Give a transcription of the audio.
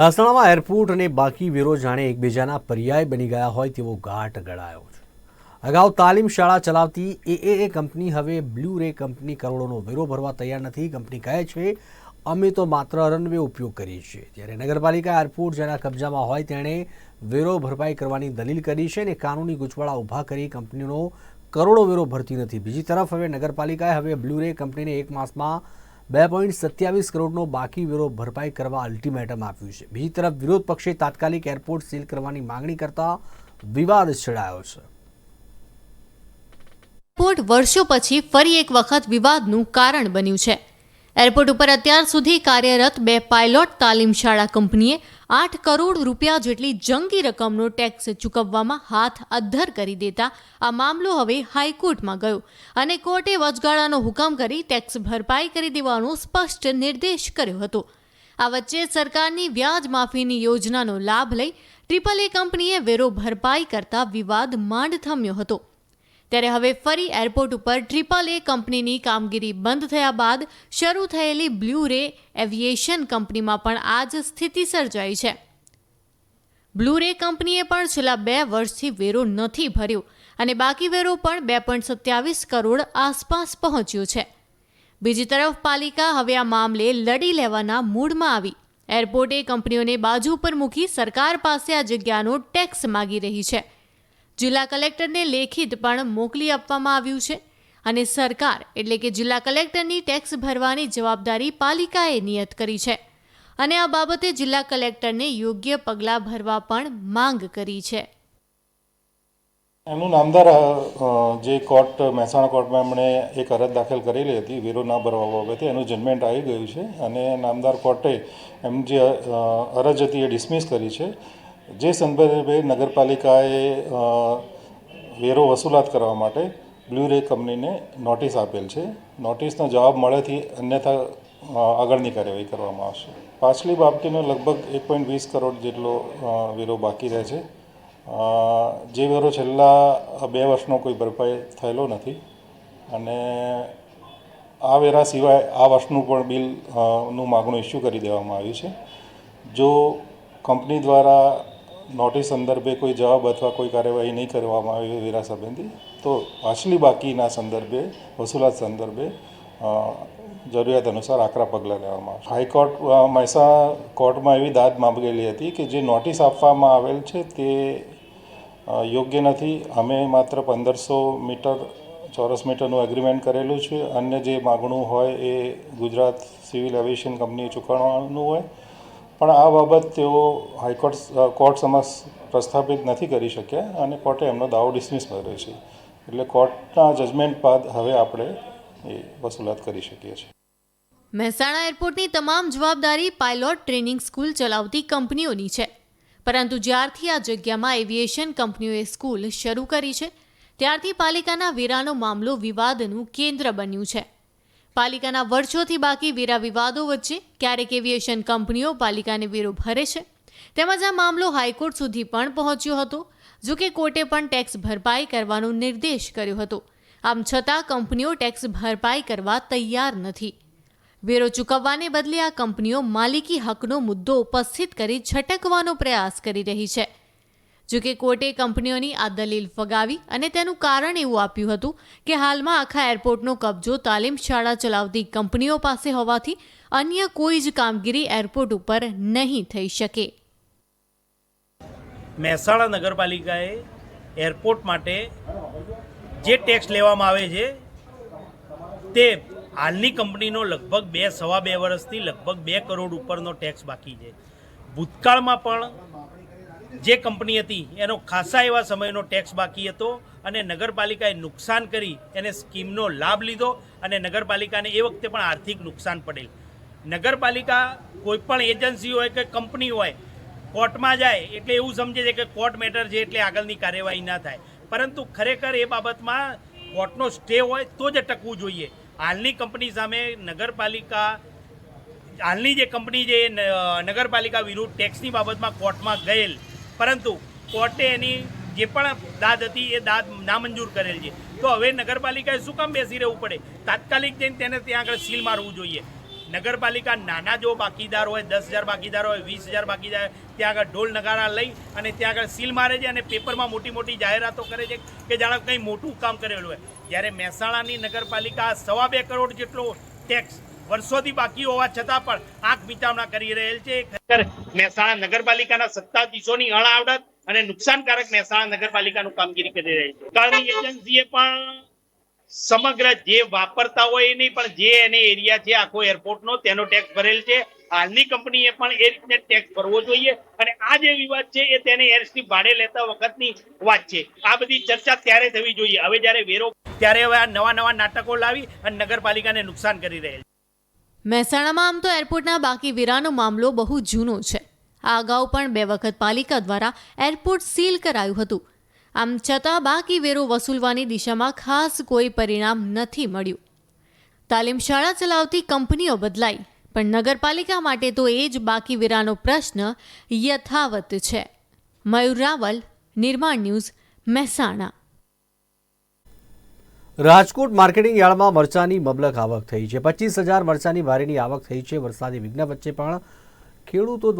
મહેસાણામાં એરપોર્ટ અને બાકી વેરો જાણે એકબીજાના પર્યાય બની ગયા હોય તેવો ઘાટ ગળાયો છે. અગાઉ તાલીમ શાળા ચલાવતી એએએ કંપની હવે બ્લુ રે કંપની કરોડોનો વેરો ભરવા તૈયાર નથી. કંપની કહે છે, અમે તો માત્ર રનવે ઉપયોગ કરીએ છીએ. જ્યારે નગરપાલિકા એરપોર્ટ જેના કબજામાં હોય તેણે વેરો ભરપાઈ કરવાની દલીલ કરી છે અને કાનૂની ગૂંચવાળા ઊભા કરી કંપનીનો કરોડો વેરો ભરતી નથી. બીજી તરફ હવે નગરપાલિકાએ હવે બ્લુ રે કંપનીને એક માસમાં બે પોઈન્ટ સત્યાવીસ કરોડનો બાકી વેરો ભરપાઈ કરવા અલ્ટિમેટમ આપ્યું છે. બીજી તરફ વિરોધ પક્ષે તાત્કાલિક એરપોર્ટ સીલ કરવાની માંગણી કરતા વિવાદ છેડાયો છે. એરપોર્ટ વર્ષો પછી ફરી એક વખત વિવાદનું કારણ બન્યું છે. એરપોર્ટ ઉપર અત્યાર સુધી કાર્યરત બે પાયલોટ તાલીમ શાળા કંપનીએ આઠ કરોડ રૂપિયા જેટલી જંગી રકમનો ટેક્સ ચૂકવવામાં હાથ અદ્ધર કરી દેતા આ મામલો હવે હાઈકોર્ટમાં ગયો અને કોર્ટે વચગાળાનો હુકમ કરી ટેક્સ ભરપાઈ કરી દેવાનો સ્પષ્ટ નિર્દેશ કર્યો હતો. આ વચ્ચે સરકારની વ્યાજ માફીની યોજનાનો લાભ લઈ ટ્રિપલ એ કંપનીએ વેરો ભરપાઈ કરતા વિવાદ માંડ થમ્યો હતો. ત્યારે હવે ફરી એરપોર્ટ ઉપર ટ્રિપલ એ કંપનીની કામગીરી બંધ થયા બાદ શરૂ થયેલી બ્લુ રે એવિએશન કંપનીમાં પણ આ જ સ્થિતિ સર્જાઈ છે. બ્લુ રે કંપનીએ પણ છેલ્લા બે વર્ષથી વેરો નથી ભર્યો અને બાકી વેરો પણ બે પોઈન્ટ સત્યાવીસ કરોડ આસપાસ પહોંચ્યો છે. બીજી તરફ પાલિકા હવે આ મામલે લડી લેવાના મૂડમાં આવી. એરપોર્ટે કંપનીઓને બાજુ પર મૂકી સરકાર પાસે આ જગ્યાનો ટેક્સ માગી રહી છે. જિલ્લા કલેક્ટરને લેખિત પણ મોકલી આપવામાં આવ્યું છે અને સરકાર એટલે કે જિલ્લા કલેક્ટરની ટેક્સ ભરવાની જવાબદારી પાલિકાએ નિયત કરી છે. અને આ બાબતે જિલ્લા કલેક્ટરને યોગ્ય પગલાં ભરવા પણ માંગ કરી છે. એમનું નામદાર જે કોર્ટ, મહેસાણા કોર્ટમાં એમણે એક અરજ દાખલ કરેલી હતી વેરો ના ભરવા બાબતે, એનું જજમેન્ટ આવી ગયું છે અને નામદાર કોર્ટે એમ જે અરજ હતી એ ડિસમિસ કરી છે. જે સંદર્ભે નગરપાલિકાએ વેરો વસૂલાત કરવા માટે બ્લુ રે કંપનીને નોટિસ આપેલ છે. નોટિસનો જવાબ મળેથી અન્યથા આગળની કાર્યવાહી કરવામાં આવશે. પાછલી બાબતીનો લગભગ એક પોઈન્ટ વીસ કરોડ જેટલો વેરો બાકી રહે છે. જે વેરો છેલ્લા બે વર્ષનો કોઈ ભરપાઈ થયેલો નથી અને આ વેરા સિવાય આ વર્ષનું પણ બિલનું માગણું ઇસ્યુ કરી દેવામાં આવ્યું છે. જો કંપની દ્વારા નોટિસ સંદર્ભે કોઈ જવાબ અથવા કોઈ કાર્યવાહી નહીં કરવામાં આવી વેરા સંબંધી તો પાછલી બાકીના સંદર્ભે, વસૂલાત સંદર્ભે જરૂરિયાત અનુસાર આકરા પગલાં લેવામાં આવશે. હાઈકોર્ટ મહેસા કોર્ટમાં એવી દાદ માંગેલી હતી કે જે નોટિસ આપવામાં આવેલ છે તે યોગ્ય નથી. અમે માત્ર પંદરસો મીટર, ચોરસ મીટરનું એગ્રીમેન્ટ કરેલું છે. અન્ય જે માગણું હોય એ ગુજરાત સિવિલ એવિએશન કંપનીએ ચૂકવવાનું હોય. પણ આ બાબત તેઓ હાઈકોર્ટ કોર્ટ સમક્ષ પ્રસ્થાપિત નથી કરી શક્યા અને કોર્ટે એમનો દાવો ડિસમિસ કર્યો છે. એટલે કોર્ટના જજમેન્ટ બાદ હવે આપણે એ વસૂલાત કરી શકીએ છીએ. મહેસાણા એરપોર્ટની તમામ જવાબદારી પાયલોટ ટ્રેનિંગ સ્કૂલ ચલાવતી કંપનીઓની છે. પરંતુ જ્યારથી આ જગ્યામાં એવિએશન કંપનીઓએ સ્કૂલ શરૂ કરી છે, ત્યારથી પાલિકાના વેરાનો મામલો વિવાદનું કેન્દ્ર બન્યું છે. પાલિકાના વર્ષોથી બાકી વેરા વિવાદો વચ્ચે ક્યારેક એવિએશન કંપનીઓ પાલિકાને વેરો ભરે છે. તેમજ આ મામલો હાઈકોર્ટ સુધી પણ પહોંચ્યો હતો, જો કે કોર્ટે પણ ટેક્સ ભરપાઈ કરવાનો નિર્દેશ કર્યો હતો. આમ છતાં કંપનીઓ ટેક્સ ભરપાઈ કરવા તૈયાર નથી. વેરો ચૂકવવાને બદલે આ કંપનીઓ માલિકી હકનો મુદ્દો ઉપસ્થિત કરી છટકવાનો પ્રયાસ કરી રહી છે. જો કે કોર્ટે કંપનીઓની આ દલીલ ફગાવી અને તેનું કારણ એવું આપ્યું હતું કે હાલમાં આખા એરપોર્ટનો કબજો તાલીમ શાળા ચલાવતી કંપનીઓ પાસે હોવાથી અન્ય કોઈ જ કામગીરી એરપોર્ટ ઉપર નહીં થઈ શકે. મહેસાણા નગરપાલિકાએ એરપોર્ટ માટે જે ટેક્સ લેવામાં આવે છે, તે હાલની કંપનીનો લગભગ બે, સવા બે વર્ષથી લગભગ બે કરોડ ઉપરનો ટેક્સ બાકી છે. ભૂતકાળમાં પણ જે કંપની હતી, એનો ખાસા એવા સમયનો ટેક્સ બાકી હતો અને નગરપાલિકાએ નુકસાન કરી, એને સ્કીમનો લાભ લીધો અને નગરપાલિકાને એ વખતે પણ આર્થિક નુકસાન પડેલ. નગરપાલિકા કોઈપણ એજન્સી હોય કે કંપની હોય, કોર્ટમાં જાય એટલે એવું સમજે છે કે કોર્ટ મેટર છે એટલે આગળની કાર્યવાહી ના થાય. પરંતુ ખરેખર એ બાબતમાં કોર્ટનો સ્ટે હોય તો જ ટકવું જોઈએ. હાલની કંપની સામે નગરપાલિકા, હાલની જે કંપની જે નગરપાલિકા વિરુદ્ધ ટેક્સની બાબતમાં કોર્ટમાં ગયેલ પરંતુ કોર્ટે એની જે પણ દાદ હતી એ દાદ નામંજૂર કરેલ છે. તો હવે નગરપાલિકાએ શું કામ બેસી રહેવું પડે? તાત્કાલિક જઈને તેને ત્યાં આગળ સીલ મારવું જોઈએ. નગરપાલિકા નાના જો બાકીદાર હોય, દસ હજાર બાકીદાર હોય, વીસ હજાર બાકીદાર ત્યાં આગળ ઢોલ નગારા લઈ અને ત્યાં આગળ સીલ મારે છે અને પેપરમાં મોટી મોટી જાહેરાતો કરે છે કે જાણે કંઈ મોટું કામ કરેલું હોય. જ્યારે મહેસાણાની નગરપાલિકા સવા બે કરોડ જેટલો ટેક્સ વર્ષોથી બાકી હોવા છતાં પણ આંખ મીચામણા કરી રહેલ છે. ખરેખર મહેસાણા નગરપાલિકાના સત્તાધીશોની અણઆવડત અને નુકસાનકારક મહેસાણા નગરપાલિકાનું કામગીરી કરી રહી છે. સરકારની એજન્સીએ પણ સમગ્ર જે વાપરતા હોય એ નહીં પણ જે એને એરિયા છે આખો એરપોર્ટનો તેનો ટેક્સ ભરેલ છે. હાલની કંપનીએ પણ એ રીતે ટેક્સ ભરવો જોઈએ. અને આ જે વિવાદ છે એ તેને એરસ્ટ્રીપ ભાડે લેતા વખતની વાત છે. આ બધી ચર્ચા ત્યારે થવી જોઈએ. હવે જ્યારે વેરો ત્યારે હવે આ નવા નવા નાટકો લાવી અને નગરપાલિકાને નુકસાન કરી રહેલ છે. મહેસાણામાં આમ તો એરપોર્ટના બાકી વેરાનો મામલો બહુ જૂનો છે. આ અગાઉ પણ બે વખત પાલિકા દ્વારા એરપોર્ટ સીલ કરાયું હતું. આમ છતાં બાકી વેરો વસૂલવાની દિશામાં ખાસ કોઈ પરિણામ નથી મળ્યું. તાલીમ શાળા ચલાવતી કંપનીઓ બદલાઈ, પણ નગરપાલિકા માટે તો એ જ બાકી વેરાનો પ્રશ્ન યથાવત છે. મયુર રાવલ, નિર્માણ ન્યૂઝ, મહેસાણા. રાજકોટ માર્કેટિંગ યાર્ડમાં મરચાની મબલક આવક થઈ છે. પચીસ હજાર મરચાની ભારીની આવક થઈ છે. વરસાદી વિઘ્ન વચ્ચે પણ ખેડૂતો દ્વારા